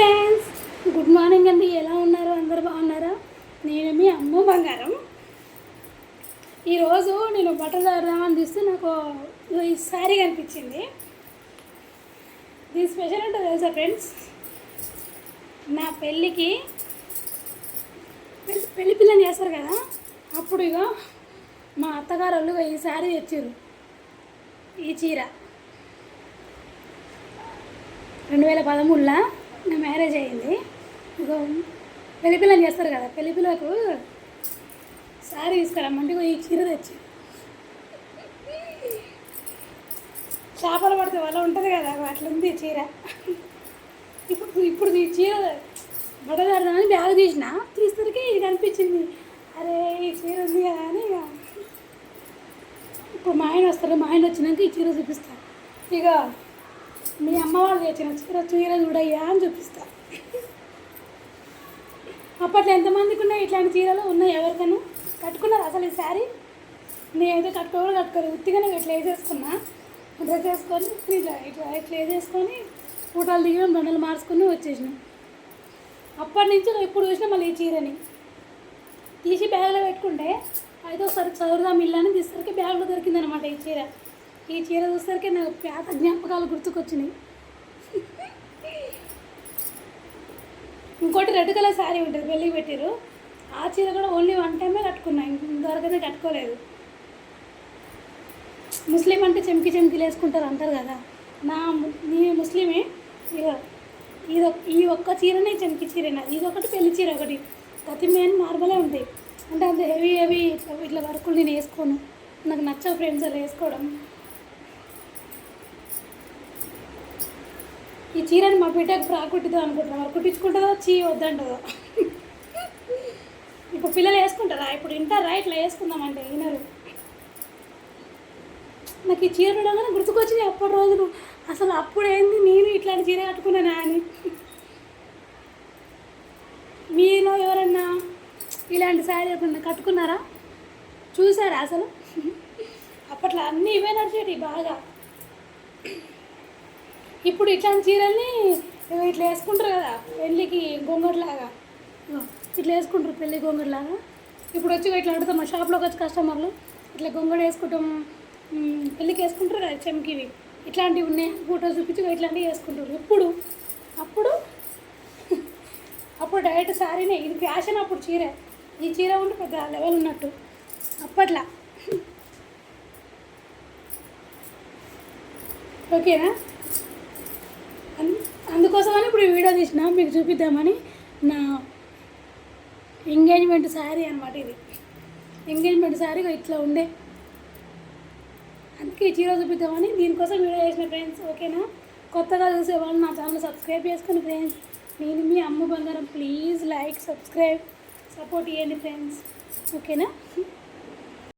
Friends good morning అండి. ఎలా ఉన్నారు? అందరు బాగున్నారా? నేను మీ అమ్మ బంగారం. ఈరోజు నేను బట్టలు దాదామని తీస్తే నాకు ఈ శారీ కనిపించింది. దీని స్పెషల్ అంటే తెలుసా ఫ్రెండ్స్? నా పెళ్ళికి పెళ్ళి పెళ్ళి పిల్లని చేస్తారు కదా? అప్పుడు ఇక మా అత్తగారు వాళ్ళు ఈ శారీ తెచ్చారు ఈ చీర. రెండు వేల పదమూడులో? నా మ్యారేజ్ అయింది. ఇగో పెళ్ళి పిల్లని చేస్తారు కదా పెళ్ళి పిల్లకు శారీ తీసుకురమ్మంటే ఈ చీర తెచ్చి. చేపలు పడితే వల్ల ఉంటుంది కదా అట్లుంది చీర. ఇప్పుడు ఇప్పుడు ఈ చీర బడదాడదామని బ్యాగ్ తీసిన. తీసరికి ఇది కనిపించింది. అరే ఈ చీర ఉంది కదా అని ఇక ఇప్పుడు మా ఆయన వస్తారు మా ఆయన వచ్చినాక ఈ చీర చూపిస్తారు ఇక మీ అమ్మ వాళ్ళు తెచ్చిన చీర చీర చూడయ్యా అని చూపిస్తా అప్పట్లో ఎంతమందికి ఉన్నాయి ఇట్లాంటి చీరలు? ఉన్నాయి ఎవరికైనా? కట్టుకున్నారు అసలు ఈ శారీ? నేనైతే కట్టుకోవాలి కట్టుకోలేదు ఉత్తిగానే ఇట్లా వేసేసుకున్నా. డ్రెస్ వేసుకొని ఇట్లా ఇట్లా ఇట్లా వేసేసుకొని ఫోటోలు దిగినాం దండలు మార్చుకొని వచ్చేసినాం. అప్పటి నుంచి ఎప్పుడు చూసినా మళ్ళీ ఈ చీరని. తీసి బ్యాగ్లో పెట్టుకుంటే అయితే ఒకసారి చదువుదాం ఇల్లని అని తీసరికి బ్యాగ్లో దొరికిందనమాట ఈ చీర. ఈ చీర చూసరికి నాకు పేద జ్ఞాపకాలు గుర్తుకొచ్చినాయి. ఇంకోటి రెడ్ కలర్ శారీ ఉంటుంది వెళ్ళి పెట్టారు ఆ చీర కూడా ఓన్లీ వన్ టైమే కట్టుకున్నా ఇంతవరకైతే కట్టుకోలేదు. ముస్లిం అంటే చెంకి చెంకిలు వేసుకుంటారు అంటారు కదా. నా ము- నీ ముస్లిమే ఇది ఈ ఒక్క చీరనే చెంకి చీరేనా? ఇది ఒకటి పెళ్ళి చీర ఒకటి. ప్రతి మెయిన్ మార్బలే ఉంటాయి అంటే అంత హెవీ హెవీ ఇట్లా ఇట్లా వర్కులు నేను వేసుకోను. నాకు నచ్చవు ఫ్రెండ్స్ అలా వేసుకోవడం. ఈ చీరని మా బిడ్డకు ఫ్రాక్ కుట్టిద్దాం అనుకుంటున్నాం. మరి కుట్టించుకుంటుందో? చీ వద్దంటుందో? ఇప్పుడు పిల్లలు వేసుకుంటారా? ఇప్పుడు వింటారా ఇట్లా వేసుకుందామంటే వినరు నాకు ఈ చీర ఉండగానే గుర్తుకొచ్చినాయి అప్పటి రోజులు. అసలు అప్పుడు ఏంది నేను ఇట్లాంటి చీర కట్టుకున్నానా అని. మీలో ఎవరన్నా ఇలాంటి శారీ ఎప్పుడన్నా కట్టుకున్నారా? చూసారా అసలు? అప్పట్లో అన్నీ ఇవే నడిచేటి బాగా. ఇప్పుడు ఇట్లాంటి చీరల్ని ఇట్లా వేసుకుంటారు కదా పెళ్ళికి గొంగట్లాగా ఇట్లా వేసుకుంటారు పెళ్ళి గొంగట్లాగా ఇప్పుడు వచ్చి ఇట్లా అడుగుతాం మా షాప్లోకి వచ్చి కస్టమర్లు ఇట్లా గొంగడు వేసుకుంటాం పెళ్ళికి వేసుకుంటారు కదా చెమ్కివి. ఇట్లాంటివి ఉన్నాయి? ఫోటో చూపించి ఇట్లాంటివి వేసుకుంటారు. ఇప్పుడు అప్పుడు? అప్పుడు డైరెక్ట్ సారీనే. ఇది ఫ్యాషన్ అప్పుడు చీర. ఈ చీర ఉంటే పెద్ద లెవెల్ ఉన్నట్టు. అప్పట్లా. ఓకేనా? అందుకోసమని ఇప్పుడు ఈ వీడియో తీసిన మీకు చూపిద్దామని నా ఎంగేజ్మెంట్ శారీ అనమాట ఇది. ఎంగేజ్మెంట్ శారీ ఇట్లా ఉండే. అందుకే ఈ చీర చూపిద్దామని దీనికోసం వీడియో చేసిన ఫ్రెండ్స్ ఓకేనా కొత్తగా చూసే వాళ్ళు నా ఛానల్ సబ్స్క్రైబ్ చేసుకుని ఫ్రెండ్స్ నేను మీ అమ్మ బంగారం ప్లీజ్ లైక్ సబ్స్క్రైబ్ సపోర్ట్ ఇవ్వండి ఫ్రెండ్స్ ఓకేనా